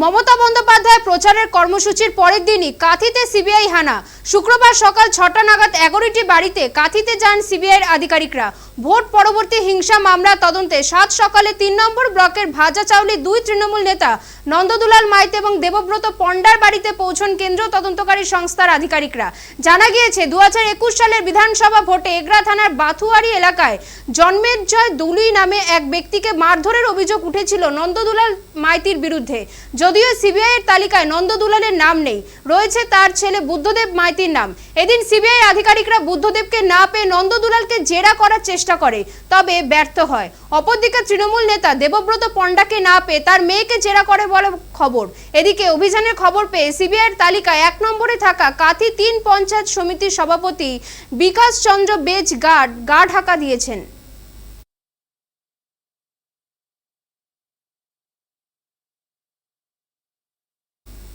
মমতা বন্দ্যোপাধ্যায় প্রচারের কর্মসূচির পরের দিনই কাঁথিতে সিবিআই হানা। শুক্রবার সকাল ছটা নাগাদ এগারোটি বাড়িতে কাঁথিতে যান সিবিআইয়ের আধিকারিকরা। ভোট পরবর্তী হিংসা মামলা তদন্তে সাত সকালে তিন নম্বর ব্লকের ভাজা চাউলি দুই তৃণমূল নেতা নন্দদুলাল মাইত এবং দেবব্রত পণ্ডার বাড়িতে পৌঁছন কেন্দ্রীয় তদন্তকারী সংস্থার আধিকারিকরা। জানা গিয়েছে দু হাজার একুশ সালের বিধানসভা ভোটে এগরা থানার বাথুয়ারি এলাকায় জন্মের জয় দুলুই নামে এক ব্যক্তিকে মারধরের অভিযোগ উঠেছিল নন্দদুলাল মাইতির বিরুদ্ধে। যদিও সিবিআই এর তালিকায় নন্দ দুলালের নাম নেই, রয়েছে তার ছেলে বুদ্ধদেব মাইতির নাম। এদিন সিবিআই আধিকারিকরা বুদ্ধদেবকে না পেয়ে নন্দ দুলালকে জেরা করার চেষ্টা করে, তবে ব্যর্থ হয়। অপরদিকে তৃণমূল নেতা দেবব্রত পণ্ডাকে না পেয়ে তার মেয়েকে জেরা করে বলে খবর। এদিকে অভিযানের খবর পেয়ে সিবিআই এর তালিকায় এক নম্বরে থাকা কাথি তিন পঞ্চায়েত সমিতির সভাপতি বিকাশ চন্দ্র বেজ গার্ড গা ঢাকা দিয়েছেন।